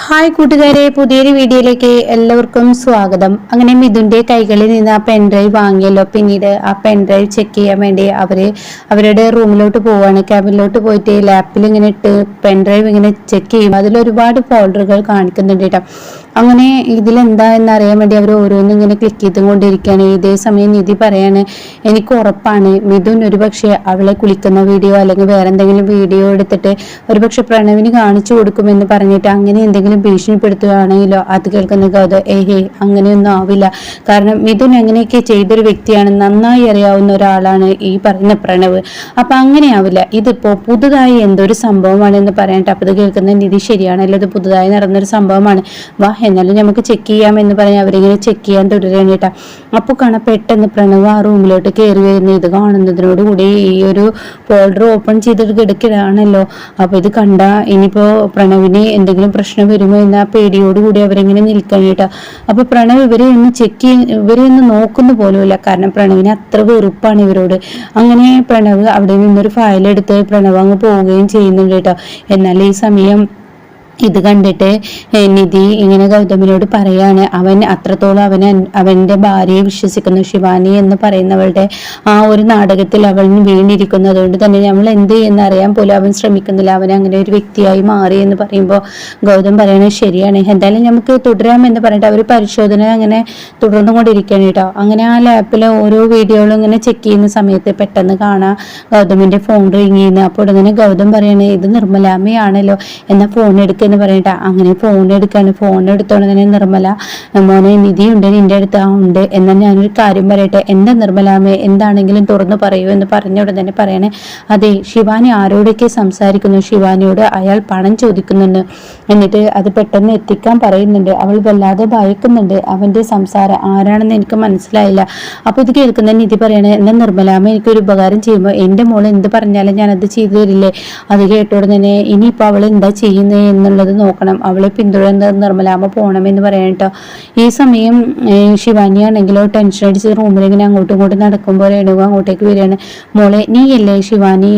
Hi കൂട്ടുകാരെ പുതിയൊരു വീഡിയോയിലേക്ക് എല്ലാവർക്കും സ്വാഗതം. അങ്ങനെ മിഥുന്റെ കൈകളിൽ നിന്ന് ആ പെൻഡ്രൈവ് വാങ്ങിയല്ലോ. പിന്നീട് ആ പെൻഡ്രൈവ് ചെക്ക് ചെയ്യാൻ വേണ്ടി അവർ അവരുടെ റൂമിലോട്ട് പോവാണ്. ക്യാബിനിലോട്ട് പോയിട്ട് ലാപ്പിൽ ഇങ്ങനെ ഇട്ട് പെൻഡ്രൈവ് ഇങ്ങനെ ചെക്ക് ചെയ്യും അതിൽ ഒരുപാട് ഫോൾഡറുകൾ കാണിക്കുന്നുണ്ട് കേട്ടോ. അങ്ങനെ ഇതിലെന്താ എന്നറിയാൻ വേണ്ടി അവർ ഓരോന്നും ഇങ്ങനെ ക്ലിക്ക് ചെയ്തും കൊണ്ടിരിക്കുകയാണ്. ഇതേ സമയം നിധി പറയാണ് എനിക്ക് ഉറപ്പാണ്. മിഥുൻ ഒരുപക്ഷെ അവളെ കുളിക്കുന്ന വീഡിയോ അല്ലെങ്കിൽ വേറെ എന്തെങ്കിലും വീഡിയോ എടുത്തിട്ട് ഒരുപക്ഷെ പ്രണവിന് കാണിച്ചു കൊടുക്കുമെന്ന് പറഞ്ഞിട്ട് അങ്ങനെ ഭീഷണിപ്പെടുത്തുകയാണെങ്കിലോ അത് കേൾക്കുന്ന ഗൗതം ഏഹേ അങ്ങനെയൊന്നും ആവില്ല. കാരണം മിഥുൻ എങ്ങനെയൊക്കെ ചെയ്തൊരു വ്യക്തിയാണ്. നന്നായി അറിയാവുന്ന ഒരാളാണ് ഈ പറയുന്ന പ്രണവ്. അപ്പൊ അങ്ങനെ ആവില്ല. ഇതിപ്പോ പുതുതായി എന്തൊരു സംഭവമാണ് എന്ന് പറയാനായിട്ട് അപ്പൊ ഇത് കേൾക്കുന്ന നിധി ശരിയാണല്ലോ. ഇത് പുതുതായി നടന്നൊരു സംഭവമാണ്. വാ എന്നാലും നമുക്ക് ചെക്ക് ചെയ്യാം എന്ന് പറഞ്ഞ് അവരിങ്ങനെ ചെക്ക് ചെയ്യാൻ തുടരുകയാണ് കേട്ടാ. അപ്പോൾ കാണാൻ പെട്ടെന്ന് പ്രണവ് ആ റൂമിലോട്ട് കയറി വരുന്ന. ഇത് കാണുന്നതിനോട് കൂടി ഈ ഒരു ഫോൾഡർ ഓപ്പൺ ചെയ്തിട്ട് കിടക്കലാണല്ലോ അപ്പോൾ ഇത് കണ്ട ഇനിയിപ്പോ പ്രണവിന് എന്തെങ്കിലും പ്രശ്നം വരുമോ എന്ന പേടിയോടുകൂടി അവരെങ്ങനെ നിൽക്കണം കേട്ടോ. അപ്പൊ പ്രണവ് ഇവരെ ഒന്ന് ചെക്ക് ചെയ്യ ഇവരെ ഒന്ന് നോക്കുന്ന പോലുമില്ല കാരണം പ്രണവിന് അത്ര വെറുപ്പാണ് ഇവരോട്. അങ്ങനെ പ്രണവ് അവിടെ നിന്നൊരു ഫയൽ എടുത്ത് പ്രണവ് അങ്ങ് പോവുകയും ചെയ്യുന്നുണ്ട് കേട്ടോ. എന്നാൽ ഈ സമയം ഇത് കണ്ടിട്ട് നിധി ഇങ്ങനെ ഗൗതമിനോട് പറയാണ് അവൻ അത്രത്തോളം അവനെ അവന്റെ ഭാര്യയെ വിശ്വസിക്കുന്നു. ശിവാനി എന്ന് പറയുന്നവളുടെ ആ ഒരു നാടകത്തിൽ അവൻ വീണിരിക്കുന്നു അതുകൊണ്ട് തന്നെ നമ്മൾ എന്ത് ചെയ്യുന്ന അറിയാൻ പോലും അവൻ ശ്രമിക്കുന്നില്ല. അവൻ അങ്ങനെ ഒരു വ്യക്തിയായി മാറി എന്ന് പറയുമ്പോൾ ഗൗതം പറയണത് ശരിയാണ്. എന്തായാലും നമുക്ക് തുടരാം എന്ന് പറഞ്ഞിട്ട് അവർ പരിശോധന അങ്ങനെ തുടർന്നു കൊണ്ടിരിക്കുകയാണ് കേട്ടോ. അങ്ങനെ ആ ലാപ്പിലെ ഓരോ വീഡിയോകളും ഇങ്ങനെ ചെക്ക് ചെയ്യുന്ന സമയത്ത് പെട്ടെന്ന് കാണാം ഗൗതമിന്റെ ഫോൺ റിങ് ചെയ്യുന്നത് അപ്പോൾ ഉടനെ ഗൗതം പറയണേ ഇത് നിർമ്മലാമയാണല്ലോ എന്നാൽ ഫോൺ എടുക്കുന്ന പറയട്ടെ. അങ്ങനെ ഫോൺ എടുക്കാണ്. ഫോൺ എടുത്തോണ്ട് തന്നെ നിർമ്മല മോനെ നിധി ഉണ്ട് നിന്റെ അടുത്ത്. ആ ഉണ്ട്. എന്നാൽ ഞാനൊരു കാര്യം പറയട്ടെ. എന്താ നിർമ്മലാമേ എന്താണെങ്കിലും തുറന്നു പറയൂ എന്ന് പറഞ്ഞ ഉടൻ തന്നെ പറയണേ. അതെ ശിവാനി ആരോടൊക്കെ സംസാരിക്കുന്നു? ശിവാനിയോട് അയാൾ പണം ചോദിക്കുന്നുണ്ട്. എന്നിട്ട് അത് പെട്ടെന്ന് എത്തിക്കാൻ പറയുന്നുണ്ട്. അവൾ വല്ലാതെ ഭയക്കുന്നുണ്ട്. അവന്റെ സംസാരം ആരാണെന്ന് എനിക്ക് മനസ്സിലായില്ല. അപ്പൊ ഇത് കേൾക്കുന്ന നിധി പറയണേ എന്നാ നിർമ്മലാമ എനിക്കൊരു ഉപകാരം ചെയ്യുമ്പോൾ എന്റെ മോൾ എന്ത് പറഞ്ഞാലും ഞാൻ അത് ചെയ്തു തരില്ലേ അത് കേട്ടോടെ തന്നെ ഇനിയിപ്പോ അവൾ എന്താ ചെയ്യുന്നത് എന്നുള്ളത് നോക്കണം. അവളെ പിന്തുടർന്ന് നിർമ്മലാമ്മ പോകണമെന്ന് പറയാൻ കേട്ടോ. ഈ സമയം ശിവാനിയാണെങ്കിലോ ടെൻഷൻ അടിച്ച് റൂമിൽ ഇങ്ങനെ അങ്ങോട്ടും ഇങ്ങോട്ടും നടക്കുമ്പോൾ രേണുക അങ്ങോട്ടേക്ക് വരികയാണ്. മോളെ നീയല്ലേ ശിവാനി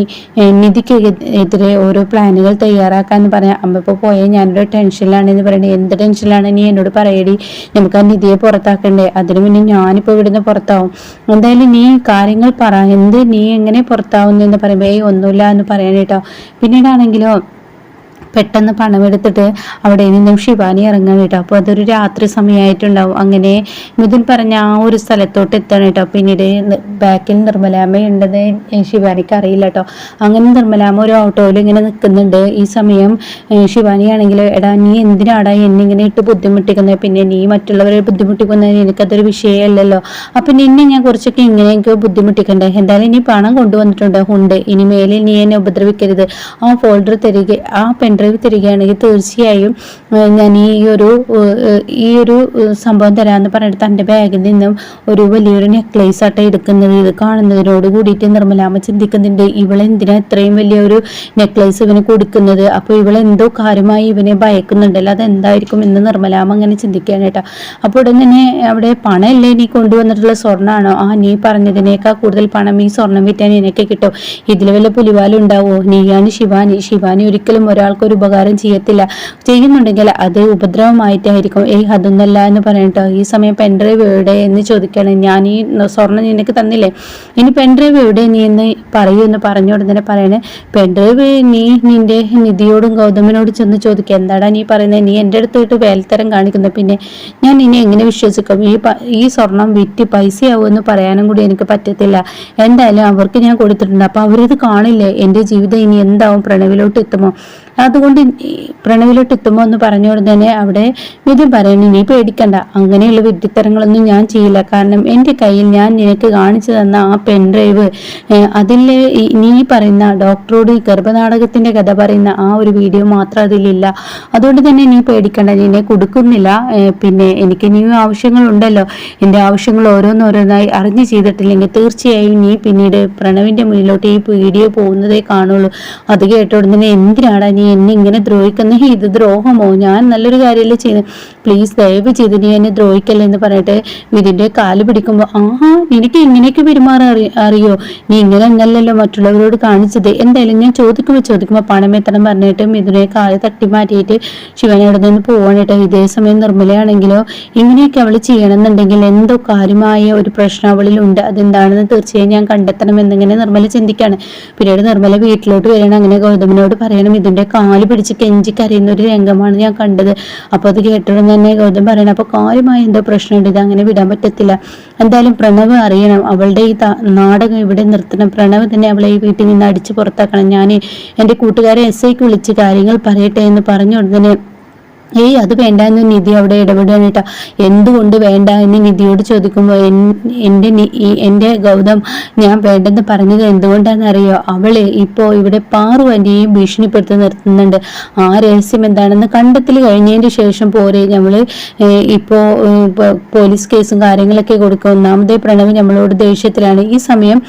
നിധിക്കെതിരെ ഓരോ പ്ലാനുകൾ തയ്യാറാക്കാന്ന് പറയാം അമ്മ ഇപ്പോൾ പോയ ഞാനൊരു ടെൻഷനിലാണ് എന്ന് പറയണേ. എന്ത് ടെൻഷനിലാണ് നീ എന്നോട് പറയടി. നമുക്ക് ആ നിധിയെ പുറത്താക്കണ്ടേ. അതിനു മുന്നേ ഞാനിപ്പോൾ ഇവിടുന്ന് പുറത്താവും. എന്തായാലും നീ കാര്യങ്ങൾ പറ. എന്ത് നീ എങ്ങനെ പുറത്താവുന്നു എന്ന് പറയുമ്പോൾ ഏയ് ഒന്നുമില്ല എന്ന് പറയാനേട്ടോ പിന്നീടാണെങ്കിലോ പെട്ടെന്ന് പണമെടുത്തിട്ട് അവിടെ നിന്നും ശിവാനി ഇറങ്ങാൻ കേട്ടോ. അപ്പോൾ അതൊരു രാത്രി സമയമായിട്ടുണ്ടാവും. അങ്ങനെ മിഥുൻ പറഞ്ഞ ആ ഒരു സ്ഥലത്തോട്ട് എത്തണം കേട്ടോ. പിന്നീട് ബാക്കിൽ നിർമ്മലാമ്മ ഉണ്ടെന്ന് ശിവാനിക്ക് അറിയില്ല കേട്ടോ. അങ്ങനെ നിർമ്മലാമ്മ ഒരു ഓട്ടോയിൽ ഇങ്ങനെ നിൽക്കുന്നുണ്ട്. ഈ സമയം ശിവാനി ശിവാനിയാണെങ്കിൽ എടാ നീ എന്തിനാടാ എന്നെ ഇങ്ങനെ ഇട്ട് ബുദ്ധിമുട്ടിക്കുന്നത്? പിന്നെ നീ മറ്റുള്ളവരെ ബുദ്ധിമുട്ടിക്കുന്നത് എനിക്കതൊരു വിഷയമല്ലല്ലോ. അപ്പം നിന്നെ ഞാൻ കുറച്ചൊക്കെ ഇങ്ങനെയൊക്കെ ബുദ്ധിമുട്ടിക്കണ്ടേ? എന്തായാലും ഇനി പണം കൊണ്ടുവന്നിട്ടുണ്ട്. ഉണ്ട്. ഇനി മേലിൽ നീ എന്നെ ഉപദ്രവിക്കരുത്. ആ ഫോൾഡർ തരിക ആ പെൻഡ്രൈവ് തരികയാണെങ്കിൽ തീർച്ചയായും ഞാൻ ഈ ഒരു ഈ ഒരു സംഭവം തരാമെന്ന് പറഞ്ഞിട്ട് തന്റെ ബാഗിൽ നിന്നും ഒരു വലിയൊരു നെക്ലേസ് ആട്ടെ എടുക്കുന്നത് ഇത് കാണുന്നതിനോട് കൂടിയിട്ട് നിർമ്മലാമ്മ ചിന്തിക്കുന്നുണ്ട് ഇവളെന്തിനാ ഇത്രയും വലിയൊരു നെക്ലേസ് ഇവന് കൊടുക്കുന്നത്? അപ്പോൾ ഇവളെന്തോ കാര്യമായി ഇവനെ ഭയക്കുന്നുണ്ടല്ലോ അതെന്തായിരിക്കും? എന്ന് നിർമ്മലാമ്മ അങ്ങനെ ചിന്തിക്കുകയാണ് കേട്ടോ. അപ്പോൾ ഉടൻ തന്നെ അവിടെ പണമല്ലേ നീ കൊണ്ടുവന്നിട്ടുള്ള സ്വർണമാണോ ആ നീ പറഞ്ഞതിനേക്കാൾ കൂടുതൽ പണം ഈ സ്വർണം വിറ്റാൻ എനിക്ക് കിട്ടും. ഇതിൽ വല്ല പുലിവാലുണ്ടാവോ? നീയാണ് ശിവാനി. ശിവാനി ഒരിക്കലും ഒരാൾക്കൊരു ഉപകാരം ചെയ്യത്തില്ല. ചെയ്യുന്നുണ്ടെങ്കിൽ അത് ഉപദ്രവമായിട്ടായിരിക്കും. ഏയ് അതൊന്നല്ല എന്ന് പറയട്ടോ ഈ സമയം പെൻഡ്രൈവ് എവിടെ എന്ന് ചോദിക്കുകയാണ്. ഞാൻ ഈ സ്വർണം നിനക്ക് തന്നില്ലേ? ഇനി പെൻഡ്രൈവ് എവിടെ നീ എന്ന് പറയൂ എന്ന് പറഞ്ഞോട് തന്നെ പറയണേ. പെൻഡ്രൈവ് നീ നിന്റെ നിധിയോടും ഗൗതമിനോട് ചെന്ന് ചോദിക്കുക. എന്താടാ നീ പറയുന്നത് നീ എന്റെ അടുത്തോട്ട് വേലത്തരം കാണിക്കുന്നത് പിന്നെ ഞാൻ ഇനി എങ്ങനെ വിശ്വസിക്കും? ഈ ഈ സ്വർണം വിറ്റ് പൈസയാവുമെന്ന് പറയാനും കൂടി എനിക്ക് പറ്റത്തില്ല. എന്തായാലും അവർക്ക് ഞാൻ കൊടുത്തിട്ടുണ്ട്. അപ്പൊ അവരിത് കാണില്ലേ? എന്റെ ജീവിതം ഇനി എന്താവും? പ്രണവിലോട്ട് എത്തുമോ? അതുകൊണ്ട് പ്രണവിലോട്ട് എത്തുമ്പോൾ എന്ന് പറഞ്ഞ തന്നെ അവിടെ മിഥുൻ പറയണം. നീ പേടിക്കണ്ട. അങ്ങനെയുള്ള വിദ്യുത്തരങ്ങളൊന്നും ഞാൻ ചെയ്യില്ല. കാരണം എന്റെ കയ്യിൽ ഞാൻ നിനക്ക് കാണിച്ചു തന്ന ആ പെൻഡ്രൈവ് അതിലെ ഈ- നീ പറയുന്ന ഡോക്ടറോട് ഈ ഗർഭനാടകത്തിന്റെ കഥ പറയുന്ന ആ ഒരു വീഡിയോ മാത്രം അതിലില്ല. അതുകൊണ്ട് തന്നെ നീ പേടിക്കണ്ട. നിന്നെ കൊടുക്കുന്നില്ല. പിന്നെ എനിക്ക് നീ ആവശ്യങ്ങളുണ്ടല്ലോ. എന്റെ ആവശ്യങ്ങൾ ഓരോന്നോരോന്നായി അറിഞ്ഞു ചെയ്തിട്ടില്ലെങ്കിൽ തീർച്ചയായും നീ പിന്നീട് പ്രണവിന്റെ മുന്നിലോട്ട് ഈ വീഡിയോ പോകുന്നതേ കാണുള്ളൂ. അത് കേട്ടോടുന്നതിന് എന്തിനാണ് നീ എന്നെ ഇങ്ങനെ ദ്രോഹിക്കുന്ന ഇത് ദ്രോഹമോ? ഞാൻ നല്ലൊരു കാര്യമല്ലേ ചെയ്ത്. പ്ലീസ് ദയവ് ചെയ്ത് നീ എന്നെ ദ്രോഹിക്കല്ലേ എന്ന് പറഞ്ഞിട്ട് വിധിന്റെ കാൽ പിടിക്കുമ്പോൾ ആഹാ നിനക്ക് ഇങ്ങനെയൊക്കെ പെരുമാറാൻ അറി അറിയോ? നീ ഇങ്ങനെ അങ്ങല്ലല്ലോ മറ്റുള്ളവരോട് കാണിച്ചത്. എന്തായാലും ഞാൻ ചോദിക്കുമ്പോൾ ചോദിക്കുമ്പോൾ പണം എത്തണം പറഞ്ഞിട്ട് മിഥുനെ കാൽ തട്ടി മാറ്റിയിട്ട് അവിടെ നിന്ന് പോവാനായിട്ട് ഇതേ സമയം നിർമ്മലയാണെങ്കിലോ ഇങ്ങനെയൊക്കെ അവൾ ചെയ്യണമെന്നുണ്ടെങ്കിൽ എന്തോ കാര്യമായ ഒരു പ്രശ്നം അവളിലുണ്ട് അതെന്താണെന്ന് തീർച്ചയായും ഞാൻ കണ്ടെത്തണം എന്നിങ്ങനെ നിർമ്മല ചിന്തിക്കാണ്. പിന്നീട് നിർമ്മല വീട്ടിലോട്ട് വരണം അങ്ങനെ ഗൗതമിനോട് പറയണം ഇതിന്റെ കാൽ പിടിച്ച് കെഞ്ചി കരയുന്ന ഒരു രംഗമാണ് ഞാൻ കണ്ടത്. അപ്പൊ അത് കേട്ടോടും തന്നെ ഗൗതം പറയണം അപ്പൊ കാലുമായി എന്തോ പ്രശ്നമുണ്ട്? ഇത് അങ്ങനെ വിടാൻ പറ്റത്തില്ല. എന്തായാലും പ്രണവ് അറിയണം. അവളുടെ ഈ നാടകം ഇവിടെ നിർത്തണം. പ്രണവ് തന്നെ അവളെ ഈ വീട്ടിൽ നിന്ന് അടിച്ചു പുറത്താക്കണം. ഞാൻ എന്റെ കൂട്ടുകാരെ എസ് ഐക്ക് വിളിച്ച് കാര്യങ്ങൾ പറയട്ടെ എന്ന് പറഞ്ഞു ഉടനെ ഏയ് അത് വേണ്ട എന്ന് നിധി അവിടെ ഇടപെടാനിട്ട. എന്തുകൊണ്ട് വേണ്ട എന്ന് നിധിയോട് ചോദിക്കുമ്പോൾ എന്റെ എന്റെ ഗൗതം ഞാൻ വേണ്ടെന്ന് പറഞ്ഞത് എന്തുകൊണ്ടാണെന്നറിയോ? അവൾ ഇപ്പോൾ ഇവിടെ പാറു ആന്റിയെയും ഭീഷണിപ്പെടുത്തി നിർത്തുന്നുണ്ട്. ആ രഹസ്യം എന്താണെന്ന് കണ്ടെത്തൽ കഴിഞ്ഞതിന് ശേഷം പോരെ നമ്മൾ ഇപ്പോൾ ഇപ്പോ പോലീസ് കേസും കാര്യങ്ങളൊക്കെ കൊടുക്കും ഒന്നാമതേ പ്രണവ് നമ്മളോട് ദേഷ്യത്തിലാണ്. ഈ സമയം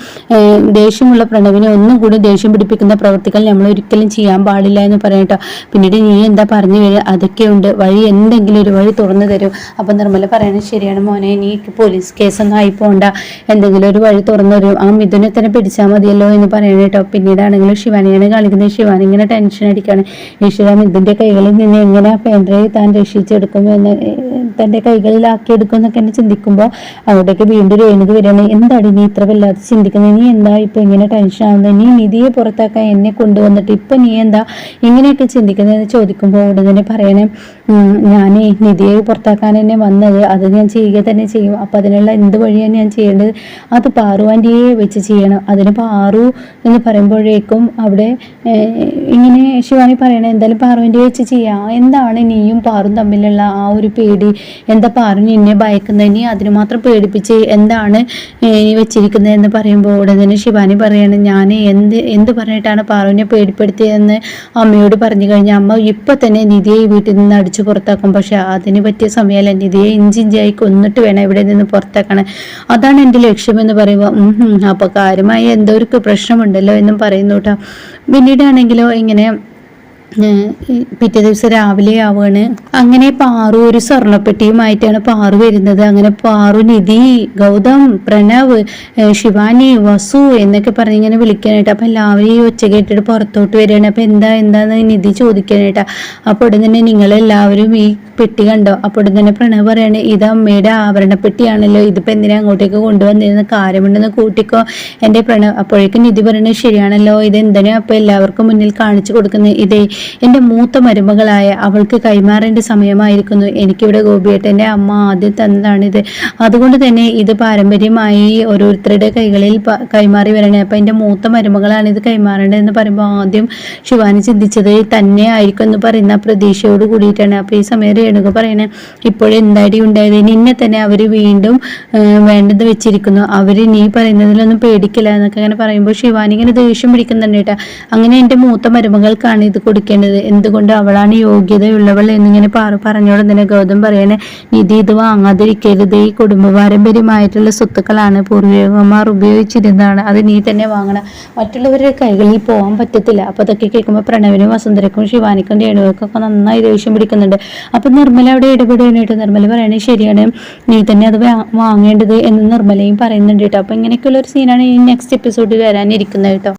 ദേഷ്യമുള്ള പ്രണവിനെ ഒന്നും കൂടി ദേഷ്യം പിടിപ്പിക്കുന്ന പ്രവർത്തികൾ നമ്മൾ ഒരിക്കലും ചെയ്യാൻ പാടില്ല എന്ന് പറയട്ടോ. പിന്നീട് നീ എന്താ പറഞ്ഞു അതൊക്കെ ഉണ്ട് വഴി എന്തെങ്കിലും ഒരു വഴി തുറന്നു തരും. അപ്പൊ നിർമ്മല പറയണത് ശരിയാണ് മോനെ നീ പോലീസ് കേസൊന്നും ആയി പോണ്ട. എന്തെങ്കിലും ഒരു വഴി തുറന്നു തരും. ആ മിഥുനെ തന്നെ പിടിച്ചാൽ മതിയല്ലോ എന്ന് പറയണ കേട്ടോ. പിന്നീടാണെങ്കിലും ശിവാനിയാണ് കാണിക്കുന്നത്. ശിവാനി ഇങ്ങനെ ടെൻഷൻ അടിക്കുകയാണ് ഈശ്വര മിഥുന്റെ കൈകളിൽ നിന്ന് എങ്ങനെ പെൺഡ്രൈവ് താൻ രക്ഷിച്ചെടുക്കും തന്റെ കൈകളിലാക്കിയെടുക്കും എന്നൊക്കെ എന്നെ ചിന്തിക്കുമ്പോൾ അവിടേക്ക് വീണ്ടും രേണുക വരികയാണ്. എന്താണ് നീ ഇത്ര വല്ലാതെ ചിന്തിക്കുന്നത്? നീ എന്താ ഇപ്പൊ ഇങ്ങനെ ടെൻഷൻ ആവുന്നത്? നീ നിധിയെ പുറത്താക്കാൻ എന്നെ കൊണ്ടുവന്നിട്ട് ഇപ്പൊ നീ എന്താ ഇങ്ങനെയൊക്കെ ചിന്തിക്കുന്നതെന്ന് ചോദിക്കുമ്പോൾ ഉടനെ പറയണേ ഞാനേ നിധിയെ പുറത്താക്കാൻ തന്നെ വന്നത്. അത് ഞാൻ ചെയ്യുക തന്നെ ചെയ്യും. അപ്പം അതിനുള്ള എന്ത് വഴിയാണ് ഞാൻ ചെയ്യേണ്ടത്? അത് പാറു ആന്റിയെ വെച്ച് ചെയ്യണം. അതിന് പാറു എന്ന് പറയുമ്പോഴേക്കും അവിടെ ഇങ്ങനെ ശിവാനി പറയണേ എന്തായാലും പാറുവിന്റെ വെച്ച് ചെയ്യാം. എന്താണ് നീയും പാറും തമ്മിലുള്ള ആ ഒരു പേടി? എന്താ പാറു നിന്നെ ഭയക്കുന്നത്? നീ അതിന് മാത്രം പേടിപ്പിച്ച് എന്താണ് വെച്ചിരിക്കുന്നത്? എന്ന് പറയുമ്പോൾ ഉടൻ തന്നെ ശിവാനി പറയാണ് ഞാൻ എന്ത് എന്ത് പറഞ്ഞിട്ടാണ് പാറുവിനെ പേടിപ്പെടുത്തിയതെന്ന് അമ്മയോട് പറഞ്ഞു കഴിഞ്ഞാൽ അമ്മ ഇപ്പം തന്നെ നിധിയെ വീട്ടിൽ നിന്ന് അടിച്ചു പുറത്താക്കും. പക്ഷെ അതിന് പറ്റിയ സമയമല്ല. നിധിയെ ഇഞ്ചിഞ്ചായി കൊന്നിട്ട് വേണം ഇവിടെ നിന്ന് പുറത്താക്കണം അതാണ് എന്റെ ലക്ഷ്യം എന്ന് പറയുമ്പോൾ അപ്പോൾ കാര്യമായി എന്തോ ഒരു പ്രശ്നമുണ്ടല്ലോ എന്നും പറയുന്നു കേട്ടോ. പിന്നീടാണെങ്കിലോ ഇങ്ങനെ പിറ്റേ ദിവസം രാവിലെ ആവുകയാണ്. അങ്ങനെ പാറു ഒരു സ്വർണപ്പെട്ടിയുമായിട്ടാണ് പാറു വരുന്നത്. അങ്ങനെ പാറു നിധി ഗൗതം പ്രണവ് ശിവാനി വസു എന്നൊക്കെ പറഞ്ഞ് ഇങ്ങനെ വിളിക്കാനായിട്ട്. അപ്പൊ എല്ലാവരും ഈ ഒച്ച കേട്ടിട്ട് പുറത്തോട്ട് വരികയാണ്. അപ്പൊ എന്താ എന്താന്ന് നിധി ചോദിക്കാനായിട്ടാ. അപ്പോൾ ഉടൻ തന്നെ നിങ്ങളെല്ലാവരും ഈ പെട്ടി കണ്ടോ? അപ്പോൾ തന്നെ പ്രണവ് പറയാണ് ഇത് അമ്മയുടെ ആഭരണപ്പെട്ടിയാണല്ലോ ഇതിപ്പോ എന്തിനാ അങ്ങോട്ടേക്ക് കൊണ്ടുവന്നിരുന്ന കാര്യമുണ്ടെന്ന് കൂട്ടിക്കോ. എന്റെ പ്രണവ് അപ്പോഴേക്കും നിധി പറയുന്നത് ശരിയാണല്ലോ. ഇത് എന്തിനാ അപ്പൊ എല്ലാവർക്കും മുന്നിൽ കാണിച്ചു കൊടുക്കുന്നത്? ഇതേ എന്റെ മൂത്ത മരുമകളായ അവൾക്ക് കൈമാറേണ്ട സമയമായിരിക്കുന്നു. എനിക്കിവിടെ ഗോപിയേട്ടന്റെ അമ്മ ആദ്യം തന്നതാണിത്. അതുകൊണ്ട് തന്നെ ഇത് പാരമ്പര്യമായി ഓരോരുത്തരുടെ കൈകളിൽ കൈമാറി വരണേ. അപ്പൊ എന്റെ മൂത്ത മരുമകളാണ് ഇത് കൈമാറേണ്ടതെന്ന് പറയുമ്പോൾ ആദ്യം ശിവാനി ചിന്തിച്ചത് തന്നെ ആയിരിക്കും എന്ന് പറയുന്ന പ്രതീക്ഷയോട് കൂടിയിട്ടാണ്. അപ്പൊ ഈ സമയം രേണുക പറയണേ. ഇപ്പോഴെന്താടി ഉണ്ടായത്? നിന്നെ തന്നെ അവർ വീണ്ടും വേണ്ടത് വെച്ചിരിക്കുന്നു. അവർ നീ പറയുന്നതിലൊന്നും പേടിക്കില്ല എന്നൊക്കെ അങ്ങനെ പറയുമ്പോൾ ശിവാനി ഇങ്ങനെ ദേഷ്യം പിടിക്കുന്നുണ്ട് കേട്ടോ. അങ്ങനെ എന്റെ മൂത്ത മരുമകൾക്കാണ് ഇത് കൊടുക്കേണ്ടത്. എന്തുകൊണ്ട് അവളാണ് യോഗ്യതയുള്ളവൾ എന്നിങ്ങനെ പാറു പറഞ്ഞോടെ തന്നെ ഗൗതം പറയണേ നിധി ഇത് വാങ്ങാതിരിക്കരുത്. ഈ കുടുംബ പാരമ്പര്യമായിട്ടുള്ള സ്വത്തുക്കളാണ് പൂർവികന്മാർ ഉപയോഗിച്ചിരുന്നതാണ്. അത് നീ തന്നെ വാങ്ങണം. മറ്റുള്ളവരുടെ കൈകളിൽ പോകാൻ പറ്റത്തില്ല. അപ്പൊ അതൊക്കെ കേൾക്കുമ്പോൾ പ്രണവിനും വസുന്ധരക്കും ശിവാനിക്കും രേണുവക്കൊക്കെ നന്നായി ദേഷ്യം പിടിക്കുന്നുണ്ട്. അപ്പൊ നിർമ്മല അവിടെ ഇടപെടാനായിട്ട് നിർമ്മല പറയണേ ശരിയാണ്. നീ തന്നെ അത് വാങ്ങേണ്ടത് എന്ന് നിർമ്മലയും പറയുന്നുണ്ട് കേട്ടോ. അപ്പൊ ഇങ്ങനെയൊക്കെയുള്ള ഒരു സീനാണ് ഈ നെക്സ്റ്റ് എപ്പിസോഡിൽ വരാനിരിക്കുന്നത് കേട്ടോ.